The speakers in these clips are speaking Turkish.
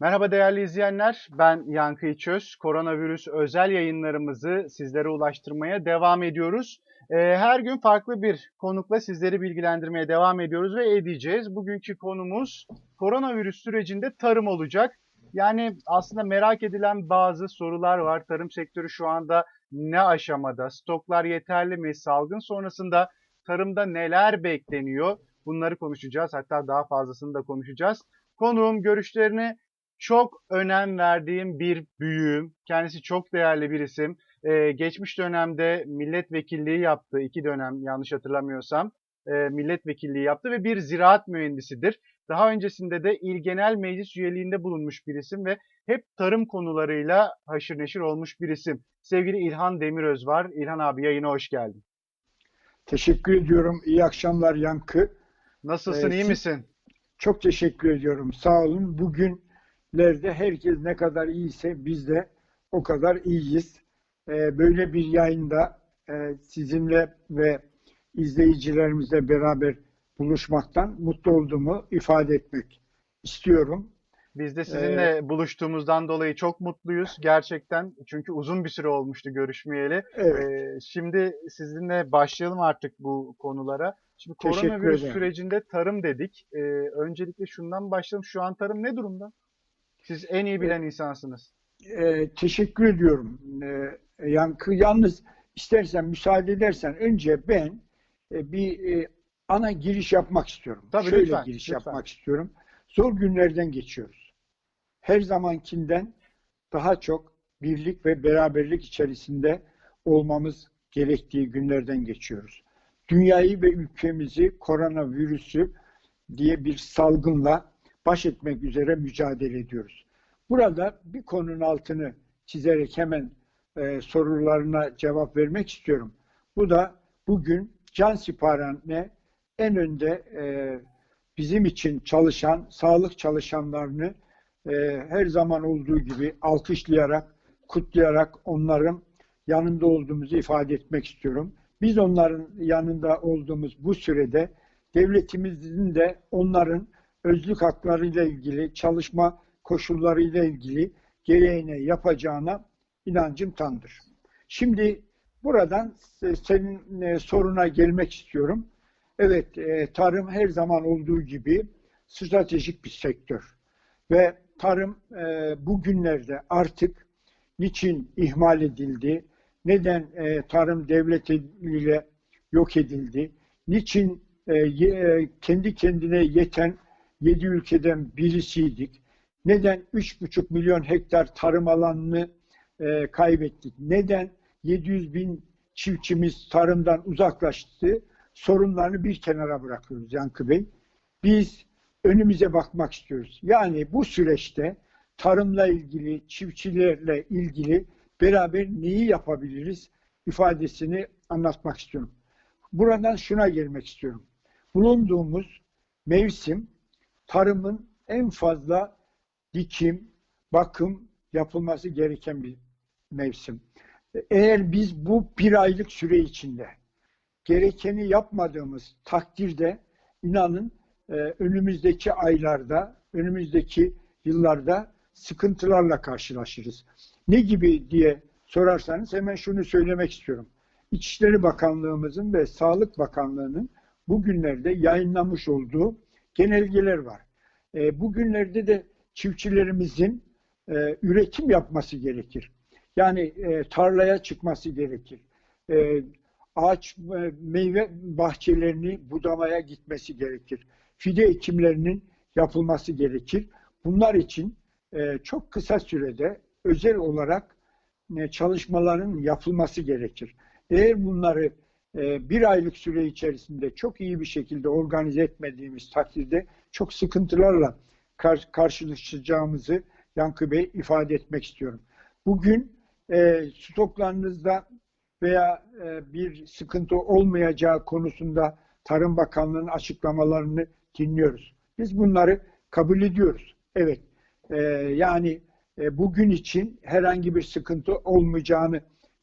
Merhaba değerli izleyenler, ben Yankı İçöz. Koronavirüs özel yayınlarımızı sizlere ulaştırmaya devam ediyoruz. Ee, Her gün farklı bir konukla sizleri bilgilendirmeye devam ediyoruz ve edeceğiz. Bugünkü konumuz koronavirüs sürecinde tarım olacak. Yani aslında merak edilen bazı sorular var. Tarım sektörü şu anda ne aşamada? Stoklar yeterli mi? Salgın sonrasında tarımda neler bekleniyor? Bunları konuşacağız. Hatta daha fazlasını da konuşacağız. Konuğum görüşlerini çok önem verdiğim bir büyüğüm. Kendisi çok değerli bir isim. Ee, geçmiş dönemde milletvekilliği yaptı. iki dönem yanlış hatırlamıyorsam. E, milletvekilliği yaptı ve bir ziraat mühendisidir. Daha öncesinde de İl Genel Meclis üyeliğinde bulunmuş bir isim ve hep tarım konularıyla haşır neşir olmuş bir isim. Sevgili İlhan Demiröz var. İlhan abi yayına hoş geldin. Teşekkür ediyorum. İyi akşamlar Yankı. Nasılsın, Ee, iyi misin? Çok teşekkür ediyorum. Sağ olun. Bugünlerde herkes ne kadar iyiyse biz de o kadar iyiyiz. Ee, Böyle bir yayında e, sizinle ve izleyicilerimizle beraber buluşmaktan mutlu olduğumu ifade etmek istiyorum. Biz de sizinle buluştuğumuzdan dolayı çok mutluyuz gerçekten. Çünkü uzun bir süre olmuştu görüşmeyeli. Evet. Ee, şimdi sizinle başlayalım artık bu konulara. Şimdi Teşekkür koronavirüs ederim. sürecinde tarım dedik. Ee, öncelikle şundan başlayalım. Şu an tarım ne durumda? Siz en iyi bilen insansınız. Ee, teşekkür ediyorum. Ee, Yankı yalnız istersen müsaade edersen önce ben e, bir e, ana giriş yapmak istiyorum. Tabii, Şöyle lütfen, giriş lütfen. yapmak istiyorum. Zor günlerden geçiyoruz. Her zamankinden daha çok birlik ve beraberlik içerisinde olmamız gerektiği günlerden geçiyoruz. Dünyayı ve ülkemizi koronavirüsü diye bir salgınla baş etmek üzere mücadele ediyoruz. Burada bir konunun altını çizerek hemen e, sorularına cevap vermek istiyorum. Bu da bugün can siparane en önde e, bizim için çalışan sağlık çalışanlarını e, her zaman olduğu gibi alkışlayarak, kutlayarak onların yanında olduğumuzu ifade etmek istiyorum. Biz onların yanında olduğumuz bu sürede devletimizin de onların özlük haklarıyla ilgili, çalışma koşullarıyla ilgili gereğini yapacağına inancım tamdır. Şimdi buradan se- senin e, soruna gelmek istiyorum. Evet, e, tarım her zaman olduğu gibi stratejik bir sektör. Ve tarım e, bugünlerde artık niçin ihmal edildi, neden tarım devletiyle yok edildi, niçin kendi kendine yeten 7 ülkeden birisiydik, neden 3,5 milyon hektar tarım alanını e, kaybettik, neden 700 bin çiftçimiz tarımdan uzaklaştı, sorunlarını bir kenara bırakıyoruz Yankı Bey. Biz önümüze bakmak istiyoruz. Yani bu süreçte tarımla ilgili, çiftçilerle ilgili beraber neyi yapabiliriz ifadesini anlatmak istiyorum. Buradan şuna gelmek istiyorum. Bulunduğumuz mevsim tarımın en fazla dikim, bakım yapılması gereken bir mevsim. Eğer biz bu bir aylık süre içinde gerekeni yapmadığımız takdirde inanın e, önümüzdeki aylarda, önümüzdeki yıllarda sıkıntılarla karşılaşırız. Ne gibi diye sorarsanız hemen şunu söylemek istiyorum. İçişleri Bakanlığımızın ve Sağlık Bakanlığı'nın bugünlerde yayınlamış olduğu genelgeler var. E, bugünlerde de çiftçilerimizin e, üretim yapması gerekir. Yani e, tarlaya çıkması gerekir. E, ağaç e, meyve bahçelerini budamaya gitmesi gerekir. Fide ekimlerinin yapılması gerekir. Bunlar için e, çok kısa sürede özel olarak e, çalışmaların yapılması gerekir. Eğer bunları bir aylık süre içerisinde çok iyi bir şekilde organize etmediğimiz takdirde çok sıkıntılarla kar- karşılaşacağımızı Yankı Bey ifade etmek istiyorum. Bugün e, stoklarınızda veya e, bir sıkıntı olmayacağı konusunda Tarım Bakanlığı'nın açıklamalarını dinliyoruz. Biz bunları kabul ediyoruz. Evet, e, yani e, bugün için herhangi bir sıkıntı olmayacağını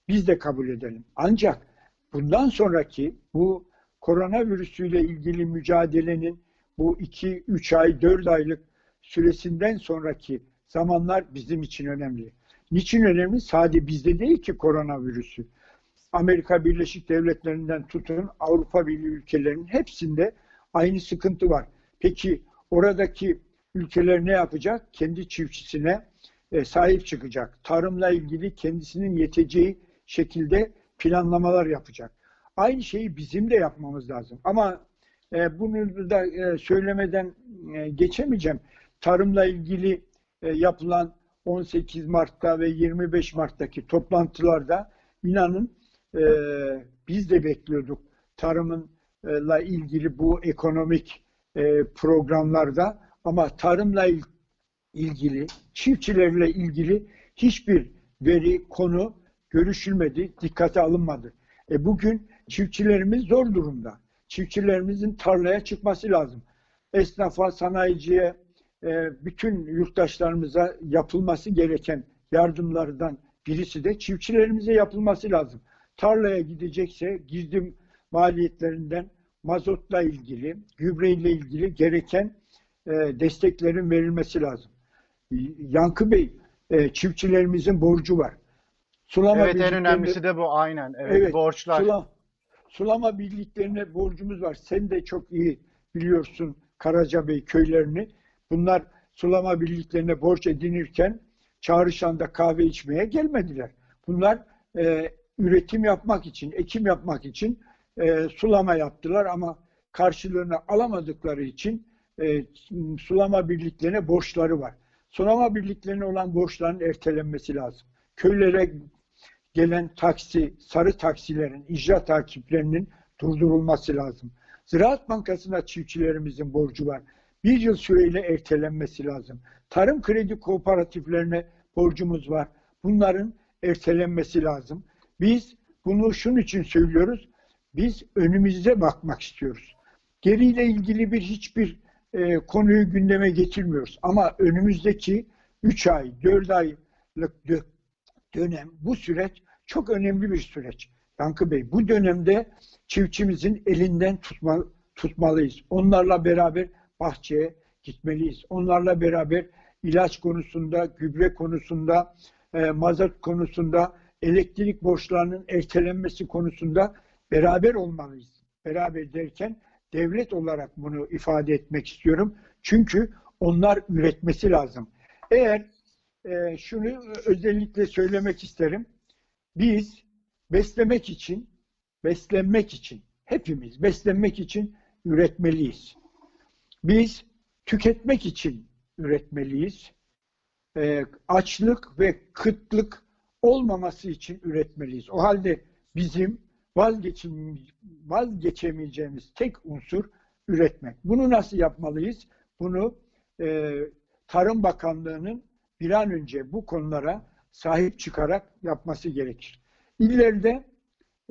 biz de kabul edelim. Ancak bundan sonraki bu koronavirüsüyle ilgili mücadelenin bu 2, 3 ay, 4 aylık süresinden sonraki zamanlar bizim için önemli. Niçin önemli? Sadece bizde değil ki koronavirüsü. Amerika Birleşik Devletleri'nden tutun Avrupa Birliği ülkelerinin hepsinde aynı sıkıntı var. Peki oradaki ülkeler ne yapacak? Kendi çiftçisine e, sahip çıkacak. Tarımla ilgili kendisinin yeteceği şekilde planlamalar yapacak. Aynı şeyi bizim de yapmamız lazım. Ama e, bunu da e, söylemeden e, geçemeyeceğim. Tarımla ilgili e, yapılan 18 Mart'ta ve 25 Mart'taki toplantılarda inanın e, biz de bekliyorduk tarımla ilgili bu ekonomik e, programlarda ama tarımla il- ilgili, çiftçilerle ilgili hiçbir veri, konu görüşülmedi, dikkate alınmadı. E bugün çiftçilerimiz zor durumda. Çiftçilerimizin tarlaya çıkması lazım. Esnafa, sanayiciye, e, bütün yurttaşlarımıza yapılması gereken yardımlardan birisi de çiftçilerimize yapılması lazım. Tarlaya gidecekse girdim maliyetlerinden mazotla ilgili, gübreyle ilgili gereken e, desteklerin verilmesi lazım. Yankı Bey, e, çiftçilerimizin borcu var. Sulama Evet en önemlisi de bu aynen. Evet, Evet, borçlar. Sula- sulama birliklerine borcumuz var. Sen de çok iyi biliyorsun Karacabey köylerini. Bunlar sulama birliklerine borç edinirken çağrışanda kahve içmeye gelmediler. Bunlar e, üretim yapmak için, ekim yapmak için e, sulama yaptılar ama karşılığını alamadıkları için e, sulama birliklerine borçları var. Sulama birliklerine olan borçların ertelenmesi lazım. Köylere gelen taksi, sarı taksilerin, icra takiplerinin durdurulması lazım. Ziraat Bankası'na çiftçilerimizin borcu var. Bir yıl süreyle ertelenmesi lazım. Tarım kredi kooperatiflerine borcumuz var. Bunların ertelenmesi lazım. Biz bunu şunun için söylüyoruz. Biz önümüze bakmak istiyoruz. Geriyle ilgili bir hiçbir e, konuyu gündeme getirmiyoruz. Ama önümüzdeki 3 ay, 4 aylık dönem, bu süreç çok önemli bir süreç. Yankı Bey, bu dönemde çiftçimizin elinden tutma, tutmalıyız. Onlarla beraber bahçeye gitmeliyiz. Onlarla beraber ilaç konusunda, gübre konusunda, e, mazot konusunda, elektrik borçlarının ertelenmesi konusunda beraber olmalıyız. Beraber derken devlet olarak bunu ifade etmek istiyorum. Çünkü onlar üretmesi lazım. Eğer e, şunu özellikle söylemek isterim. Biz beslemek için, beslenmek için, hepimiz beslenmek için üretmeliyiz. Biz tüketmek için üretmeliyiz. E, açlık ve kıtlık olmaması için üretmeliyiz. O halde bizim vazgeçim, vazgeçemeyeceğimiz tek unsur üretmek. Bunu nasıl yapmalıyız? Bunu e, Tarım Bakanlığı'nın bir an önce bu konulara sahip çıkarak yapması gerekir. İleride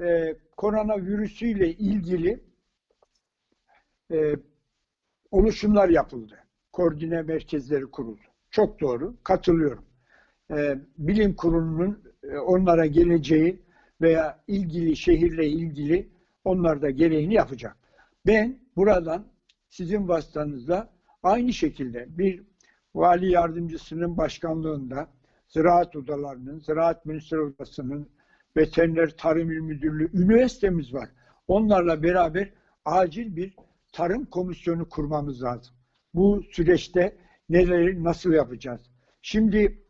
e, koronavirüsüyle ilgili e, oluşumlar yapıldı. Koordine merkezleri kuruldu. Çok doğru, katılıyorum. E, bilim kurulunun e, onlara geleceği veya ilgili şehirle ilgili onlar da gereğini yapacak. Ben buradan sizin vasıtanızda aynı şekilde bir vali yardımcısının başkanlığında ziraat odalarının, ziraat mühendisleri odasının, veteriner tarım il müdürlüğü, üniversitemiz var. Onlarla beraber acil bir tarım komisyonu kurmamız lazım. Bu süreçte neleri nasıl yapacağız? Şimdi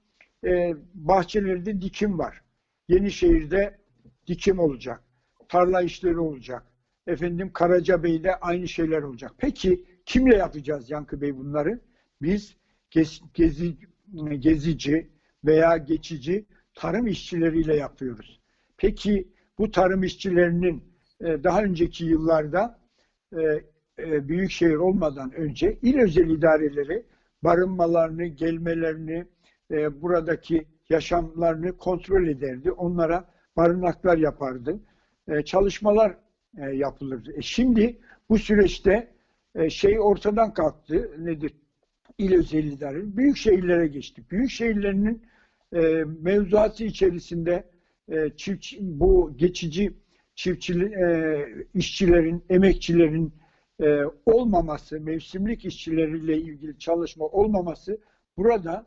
e, bahçelerde dikim var. Yenişehir'de dikim olacak. Tarla işleri olacak. Efendim Karacabey'de aynı şeyler olacak. Peki kimle yapacağız Yankı Bey bunları? Biz gez, gezi, gezici veya geçici tarım işçileriyle yapıyoruz. Peki bu tarım işçilerinin e, daha önceki yıllarda e, e, büyük şehir olmadan önce il özel idareleri barınmalarını, gelmelerini, buradaki yaşamlarını kontrol ederdi. Onlara barınaklar yapardı. Çalışmalar yapılırdı. Şimdi bu süreçte şey ortadan kalktı. Nedir? İl özel idare. Büyük şehirlere geçtik. Büyük şehirlerinin e, mevzuatı içerisinde e, çift, bu geçici çiftçili, e, işçilerin, emekçilerin e, olmaması, mevsimlik işçileriyle ilgili çalışma olmaması burada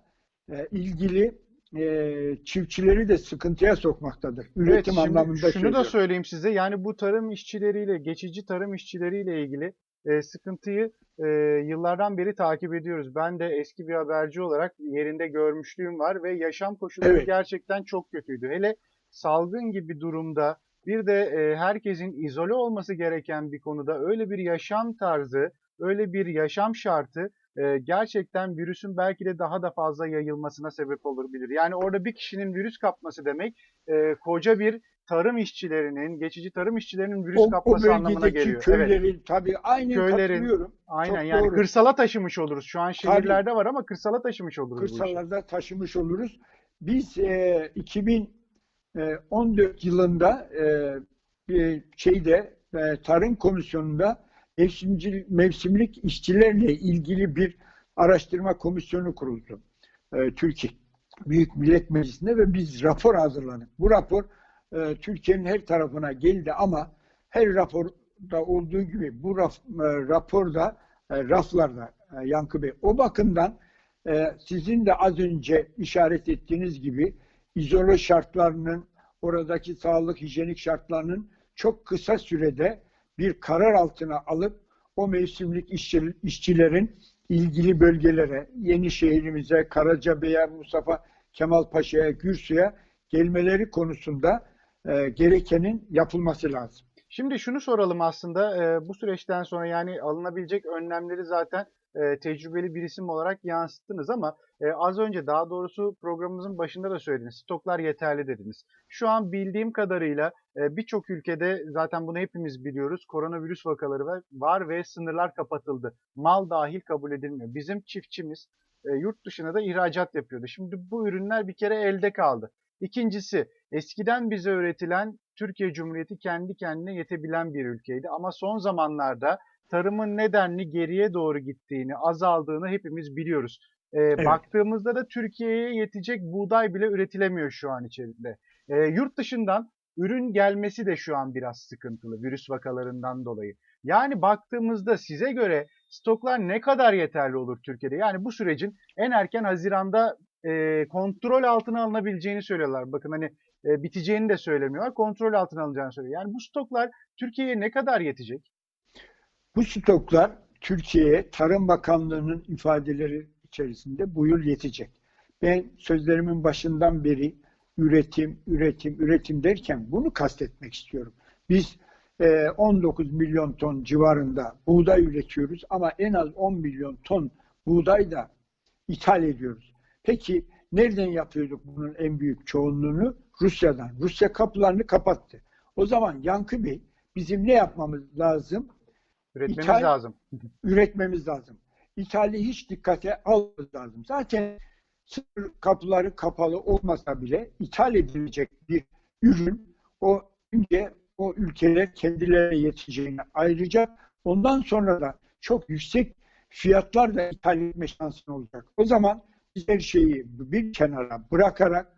e, ilgili e, çiftçileri de sıkıntıya sokmaktadır. Evet, Üretim şimdi anlamında şunu da söylüyorum. söyleyeyim size. Yani bu tarım işçileriyle, geçici tarım işçileriyle ilgili e, sıkıntıyı e, yıllardan beri takip ediyoruz. Ben de eski bir haberci olarak yerinde görmüşlüğüm var ve yaşam koşulları Evet. gerçekten çok kötüydü. Hele salgın gibi durumda bir de e, herkesin izole olması gereken bir konuda öyle bir yaşam tarzı, öyle bir yaşam şartı e, gerçekten virüsün belki de daha da fazla yayılmasına sebep olabilir. Yani orada bir kişinin virüs kapması demek e, koca bir tarım işçilerinin, geçici tarım işçilerinin virüs O, o kapması anlamına bölgedeki geliyor. Evet, köylerin tabii aynen Köylerin, katılıyorum. aynen çok yani doğru. kırsala taşımış oluruz. Şu an şehirlerde var ama kırsala taşımış oluruz kırsallarda taşımış oluruz. Biz e, 2014 yılında e, şeyde e, Tarım Komisyonu'nda mevsimci, mevsimlik işçilerle ilgili bir araştırma komisyonu kuruldu. E, Türkiye Büyük Millet Meclisi'nde ve biz rapor hazırladık. Bu rapor e, Türkiye'nin her tarafına geldi ama her raporda olduğu gibi bu raf, e, raporda e, raflarda Yankı Bey o bakımdan sizin de az önce işaret ettiğiniz gibi izole şartlarının, oradaki sağlık hijyenik şartlarının çok kısa sürede bir karar altına alıp o mevsimlik işçi- işçilerin ilgili bölgelere, Yenişehir'imize, Karacabey'e, Mustafa Kemal Paşa'ya, Gürsü'ye gelmeleri konusunda e, gerekenin yapılması lazım. Şimdi şunu soralım aslında e, bu süreçten sonra yani alınabilecek önlemleri zaten e, tecrübeli bir isim olarak yansıttınız ama e, az önce daha doğrusu programımızın başında da söylediniz. Stoklar yeterli dediniz. Şu an bildiğim kadarıyla e, birçok ülkede zaten bunu hepimiz biliyoruz. Koronavirüs vakaları var, ve sınırlar kapatıldı. Mal dahil kabul edilmiyor. Bizim çiftçimiz e, yurt dışına da ihracat yapıyordu. Şimdi bu ürünler bir kere elde kaldı. İkincisi eskiden bize öğretilen Türkiye Cumhuriyeti kendi kendine yetebilen bir ülkeydi ama son zamanlarda tarımın nedenli geriye doğru gittiğini, azaldığını hepimiz biliyoruz. Ee, Baktığımızda da Türkiye'ye yetecek buğday bile üretilemiyor şu an içerisinde. Ee, yurt dışından ürün gelmesi de şu an biraz sıkıntılı virüs vakalarından dolayı. Yani baktığımızda size göre stoklar ne kadar yeterli olur Türkiye'de? Yani bu sürecin en erken Haziran'da e, kontrol altına alınabileceğini söylüyorlar. Bakın hani e, biteceğini de söylemiyorlar. Kontrol altına alınacağını söylüyor. Yani bu stoklar Türkiye'ye ne kadar yetecek? Bu stoklar Türkiye'ye Tarım Bakanlığı'nın ifadeleri içerisinde bu yıl yetecek. Ben sözlerimin başından beri üretim, üretim, üretim derken bunu kastetmek istiyorum. Biz e, 19 milyon ton civarında buğday üretiyoruz ama en az 10 milyon ton buğday da ithal ediyoruz. Peki nereden yapıyorduk bunun en büyük çoğunluğunu? Rusya'dan. Rusya kapılarını kapattı. O zaman Yankı Bey bizim ne yapmamız lazım? Üretmemiz İthal- lazım. üretmemiz lazım. İthali hiç dikkate almamız lazım. Zaten sınır kapıları kapalı olmasa bile ithal edilecek bir ürün o önce o ülkeler kendilerine yeteceğini ayrıca ondan sonra da çok yüksek fiyatlar da ithal etme şansın olacak. O zaman her şeyi bir kenara bırakarak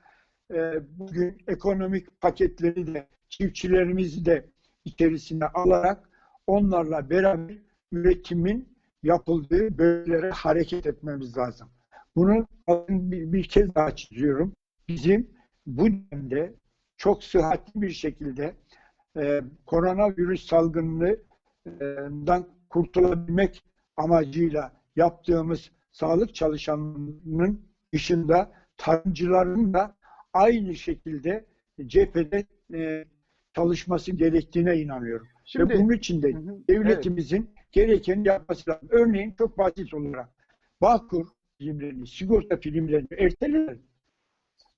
e, bugün ekonomik paketleri de çiftçilerimizi de içerisine alarak onlarla beraber üretimin yapıldığı bölgelere hareket etmemiz lazım. Bunu bir, bir kez daha çiziyorum. Bizim bu dönemde çok sıhhatli bir şekilde e, koronavirüs salgınından kurtulabilmek amacıyla yaptığımız sağlık çalışanlarının dışında tarımcıların da aynı şekilde cephede e, çalışması gerektiğine inanıyorum. Şimdi Ve bunun için de Hı hı, devletimizin gerekeni yapması lazım. Örneğin çok basit olarak Bağkur filmlerini, sigorta filmlerini erteleyelim.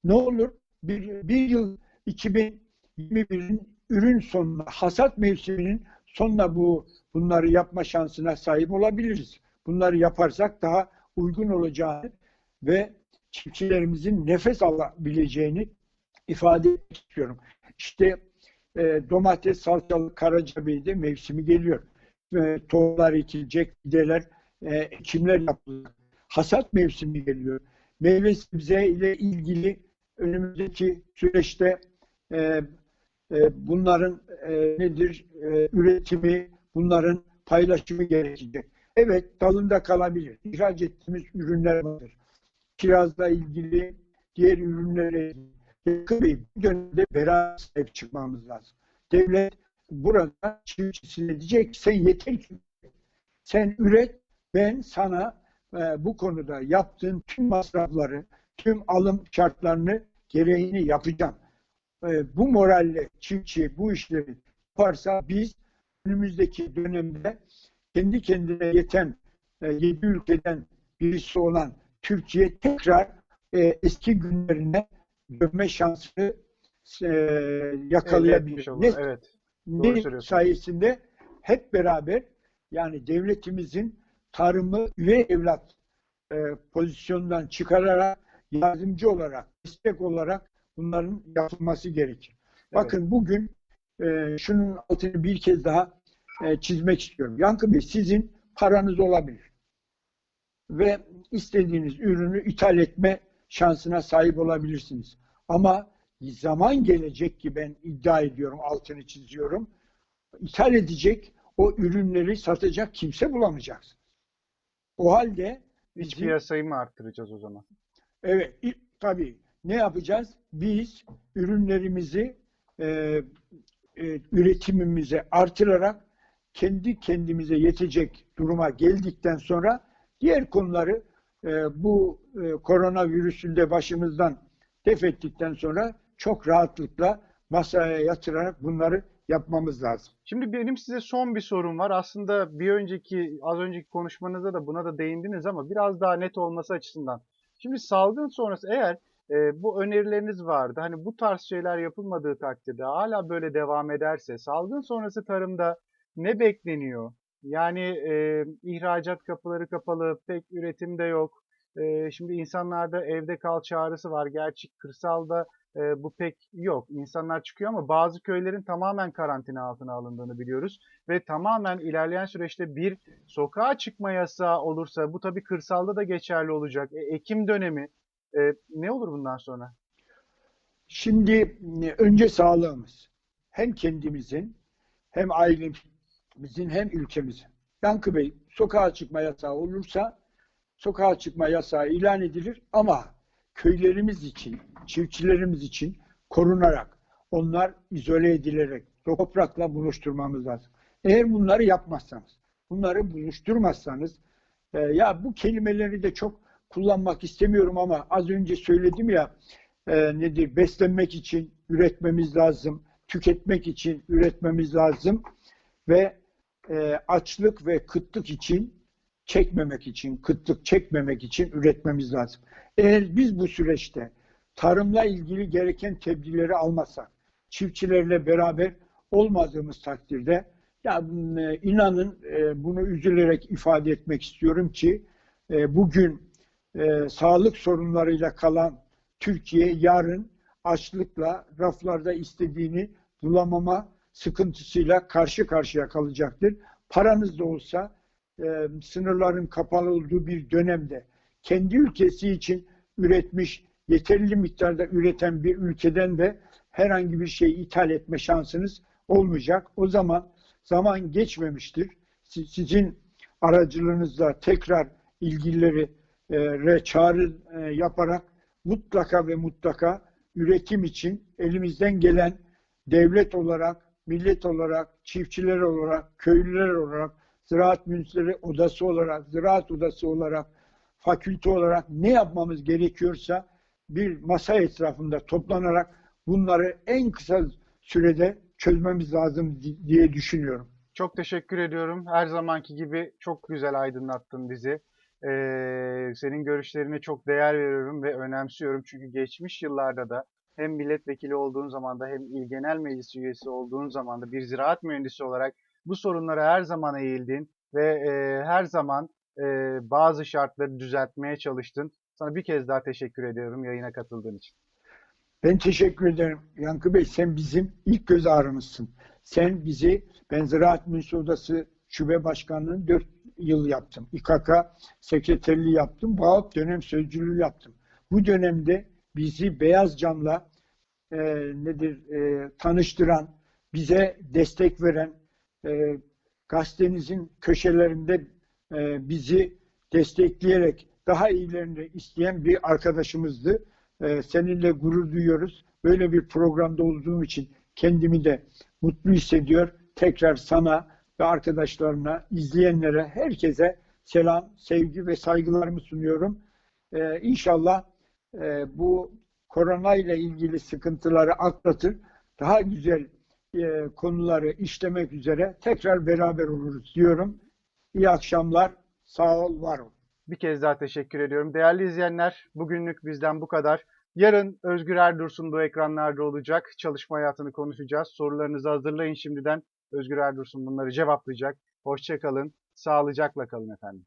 Ne olur? Bir, bir yıl 2021'in ürün sonuna, hasat mevsiminin sonuna bu bunları yapma şansına sahip olabiliriz. Bunları yaparsak daha uygun olacağını ve çiftçilerimizin nefes alabileceğini ifade istiyorum. İşte e, domates, salçalı, karacabeyde mevsimi geliyor. E, tohumlar ekilecek, fideler, e, ekimler yapılacak. Hasat mevsimi geliyor. Meyve sebze ile ilgili önümüzdeki süreçte e, e, bunların e, nedir? E, üretimi, bunların paylaşımı gerekecek. Evet, dalında kalabilir. İhraç ettiğimiz ürünler vardır. kirazla ilgili, diğer ürünlere. Yakın bu dönemde beraber sahip çıkmamız lazım. Devlet burada çiftçisine diyecek sen yeter ki sen üret, ben sana e, bu konuda yaptığın tüm masrafları, tüm alım şartlarını gereğini yapacağım. E, bu moralle çiftçi bu işleri yaparsa biz önümüzdeki dönemde kendi kendine yeten e, yedi ülkeden birisi olan Türkiye tekrar e, eski günlerine dönme şansını e, yakalayabilir. Ne, Evet. Ne sayesinde hep beraber yani devletimizin tarımı üvey evlat e, pozisyonundan çıkararak yardımcı olarak, destek olarak bunların yapılması gerekir. Bakın bugün e, şunun altını bir kez daha e, çizmek istiyorum. Yankı Bey sizin paranız olabilir. Ve istediğiniz ürünü ithal etme şansına sahip olabilirsiniz. Ama zaman gelecek ki ben iddia ediyorum, altını çiziyorum. İthal edecek o ürünleri satacak kimse bulamayacaksınız. O halde bizim- piyasayı mı arttıracağız o zaman? Evet, tabii. Ne yapacağız? Biz ürünlerimizi e, e, üretimimizi artırarak kendi kendimize yetecek duruma geldikten sonra diğer konuları e, bu e, koronavirüsün de başımızdan def ettikten sonra çok rahatlıkla masaya yatırarak bunları yapmamız lazım. Şimdi benim size son bir sorum var. Aslında bir önceki, az önceki konuşmanızda da buna da değindiniz ama biraz daha net olması açısından. Şimdi salgın sonrası eğer e, bu önerileriniz vardı. Hani bu tarz şeyler yapılmadığı takdirde hala böyle devam ederse salgın sonrası tarımda ne bekleniyor? Yani e, ihracat kapıları kapalı, pek üretim de yok. E, şimdi insanlarda evde kal çağrısı var. Gerçi kırsalda e, bu pek yok. İnsanlar çıkıyor ama bazı köylerin tamamen karantina altına alındığını biliyoruz. Ve tamamen ilerleyen süreçte bir sokağa çıkma yasağı olursa bu tabii kırsalda da geçerli olacak. E, Ekim dönemi e, ne olur bundan sonra? Şimdi e, önce sağlığımız. Hem kendimizin hem ailemizin hem ülkemizin. Yankı Bey sokağa çıkma yasağı olursa sokağa çıkma yasağı ilan edilir ama köylerimiz için, çiftçilerimiz için korunarak, onlar izole edilerek toprakla buluşturmamız lazım. Eğer bunları yapmazsanız, bunları buluşturmazsanız, e, ya bu kelimeleri de çok kullanmak istemiyorum ama az önce söyledim ya, e, nedir? Beslenmek için üretmemiz lazım, tüketmek için üretmemiz lazım ve e, açlık ve kıtlık için çekmemek için, kıtlık çekmemek için üretmemiz lazım. Eğer biz bu süreçte tarımla ilgili gereken tedbirleri almazsak, çiftçilerle beraber olmadığımız takdirde ya e, inanın e, bunu üzülerek ifade etmek istiyorum ki e, bugün sağlık sorunlarıyla kalan Türkiye yarın açlıkla raflarda istediğini bulamama sıkıntısıyla karşı karşıya kalacaktır. Paranız da olsa e, sınırların kapalı olduğu bir dönemde kendi ülkesi için üretmiş, yeterli miktarda üreten bir ülkeden de herhangi bir şey ithal etme şansınız olmayacak. O zaman zaman geçmemiştir. Si- Sizin aracılığınızla tekrar ilgilileri e, çağrı e, yaparak mutlaka ve mutlaka üretim için elimizden gelen devlet olarak, millet olarak, çiftçiler olarak, köylüler olarak, ziraat mühendisleri odası olarak, ziraat odası olarak, fakülte olarak ne yapmamız gerekiyorsa bir masa etrafında toplanarak bunları en kısa sürede çözmemiz lazım di- diye düşünüyorum. Çok teşekkür ediyorum. Her zamanki gibi çok güzel aydınlattın bizi. Ee, senin görüşlerine çok değer veriyorum ve önemsiyorum. Çünkü geçmiş yıllarda da hem milletvekili olduğun zaman da hem İl Genel Meclis üyesi olduğun zaman da bir ziraat mühendisi olarak bu sorunlara her zaman eğildin ve e, her zaman e, bazı şartları düzeltmeye çalıştın. Sana bir kez daha teşekkür ediyorum yayına katıldığın için. Ben teşekkür ederim. Yankı Bey sen bizim ilk göz ağrımızsın. Sen bizi, ben Ziraat Mühendisliği Odası Şube Başkanlığı'nı 4 yıl yaptım. İKK sekreterliği yaptım. BAOP dönem sözcülüğü yaptım. Bu dönemde bizi beyaz camla e, nedir e, tanıştıran, bize destek veren, e, gazetenizin köşelerinde e, bizi destekleyerek daha iyilerini isteyen bir arkadaşımızdı. Ee, seninle gurur duyuyoruz. Böyle bir programda olduğum için kendimi de mutlu hissediyor. Tekrar sana ve arkadaşlarına, izleyenlere, herkese selam, sevgi ve saygılarımı sunuyorum. Ee, inşallah e, bu korona ile ilgili sıkıntıları atlatır. Daha güzel e, konuları işlemek üzere tekrar beraber oluruz diyorum. İyi akşamlar. Sağ ol, var ol. Bir kez daha teşekkür ediyorum. Değerli izleyenler, bugünlük bizden bu kadar. Yarın Özgür Erdursun bu ekranlarda olacak. Çalışma hayatını konuşacağız. Sorularınızı hazırlayın şimdiden. Özgür Erdursun bunları cevaplayacak. Hoşçakalın. Sağlıcakla kalın efendim.